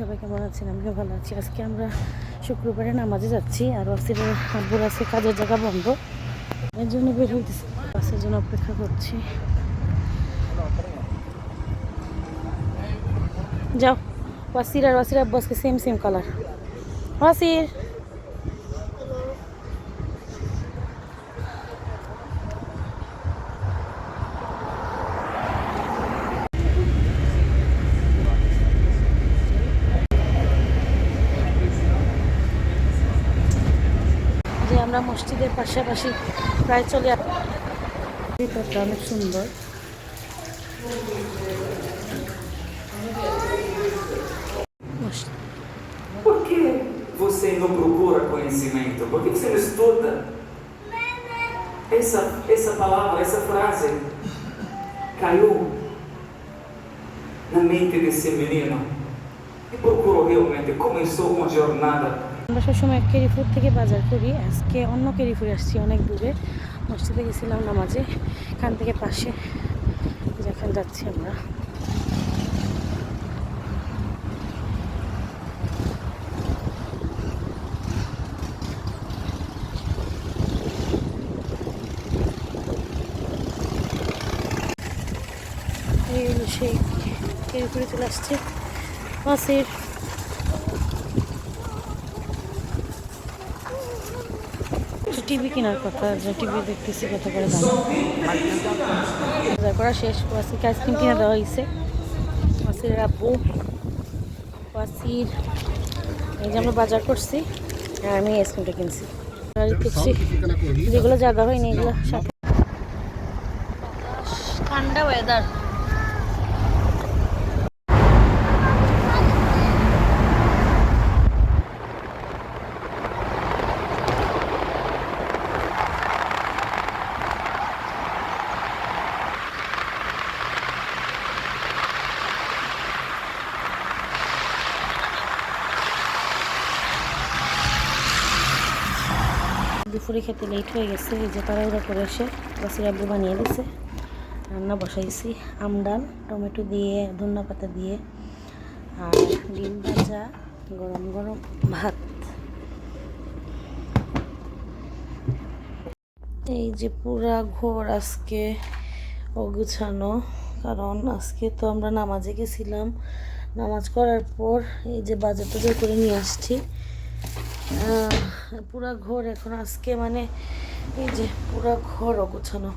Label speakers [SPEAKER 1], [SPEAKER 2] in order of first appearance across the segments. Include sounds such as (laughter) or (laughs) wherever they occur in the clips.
[SPEAKER 1] সবাই কেমন আছেন? আমিও ভালো আছি। আজকে আমরা শুক্রবারে নামাজে যাচ্ছি আর ওয়াসির আব্বুর আছে কাজের জায়গা বন্ধ। এর জন্য বের হইতেছি। বাসের জন্য অপেক্ষা করছি। যাও। ওয়াসির আর ওয়াসির আব্বু আজকে সেম সেম কালার ওয়াসির! মসজিদের পাশাপাশি প্রায় চলে আস- ভিতরটা অনেক সুন্দর মস-
[SPEAKER 2] Por que você não procura conhecimento? Por que você não estuda? Essa, essa palavra, essa frase caiu na mente desse menino e procurou realmente, começou uma jornada
[SPEAKER 1] আমরা সবসময় কেরিপুর থেকে বাজার করি। আজকে অন্য কেরিপুর আসছি অনেক দূরে। মসজিদে গেছিলাম নামাজে, এখান থেকে পাশে, যেখানে যাচ্ছি আমরা। সেই কেরিপুরে চলে আসছে। বাসের টিভি কেনার কথা, যে টিভি দেখতেছি, কত করে বাজার করা শেষ ওয়াসিকে আইসক্রিম কিনে দেওয়া হয়েছে ওয়াসির আব্বু, ওয়াসির, এই যে আমরা বাজার করছি, আর আমি আইসক্রিমটা কিনছি। যেগুলো জায়গা হয়নি, এগুলো সাথে ঠান্ডা ওয়েদার দুপুরে খেতে লেট হয়ে গেছে, এই যে তাড়াহুড়া করে এসে বাসির আব্বু বানিয়ে দিছে। রান্না বসাইছি আমডাল টমেটো দিয়ে, ধনিয়া পাতা দিয়ে, আর ডিম ভাজা, গরম গরম ভাত। এই যে পুরা ঘর আজকে অগুছানো, কারণ আজকে তো আমরা নামাজে গেছিলাম। নামাজ করার পর এই যে বাজার টাজার করে নিয়ে আসছি। পুরা ঘর এখন আজকে মানে এই যে পুরা ঘর অগোছানো।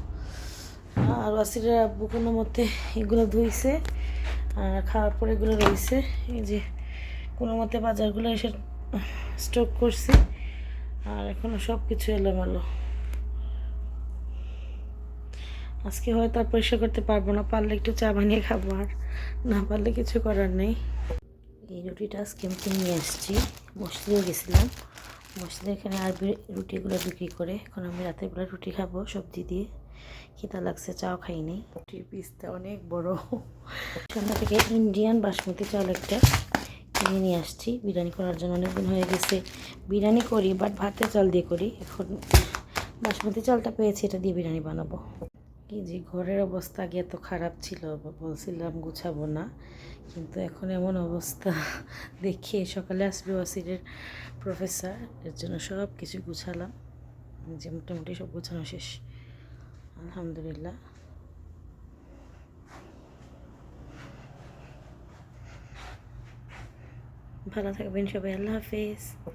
[SPEAKER 1] আর ওয়াসিরের আব্বু কোনো মতে এগুলো ধুইছে, আর খাওয়ার পর এগুলো রয়েছে এই যে কোনো মতে বাজারগুলো এসে স্টক করছি, আর এখনও সব কিছু এলোমেলো। আজকে হয়তো আর পরিষ্কার করতে পারব না, পারলে একটু চা বানিয়ে খাব, আর না পারলে কিছু করার নেই। এই রুটিটা আজকে আমি নিয়ে আসছি। মসজিদে গেছিলাম। মসজিদে এখানে আর রুটিগুলো বিক্রি করে এখন আমি রাতের বেলা রুটি খাব সবজি দিয়ে। খিদা লাগছে, চাও খাইনি। রুটির পিসটা অনেক বড়। সন্ধ্যা থেকে ইন্ডিয়ান বাসমতি চাল একটা কিনে নিয়ে আসছি। বিরিয়ানি করার জন্য অনেকদিন হয়ে গেছে। বিরিয়ানি করি বাট ভাতের চাল দিয়ে করি। এখন বাসমতি চালটা পেয়েছি, এটা দিয়ে বিরিয়ানি বানাবো। কি যে ঘরের অবস্থা আগে এত খারাপ ছিল বলছিলাম গুছাবো না। কিন্তু এখন এমন অবস্থা, (laughs) দেখে, সকালে আসবে ওয়াসিরের প্রফেসর, এর জন্য সব কিছু গুছালাম। যে মোটামুটি সব গুছানো শেষ। আলহামদুলিল্লাহ। ভালো থাকবেন সবাই, আল্লাহ হাফেজ।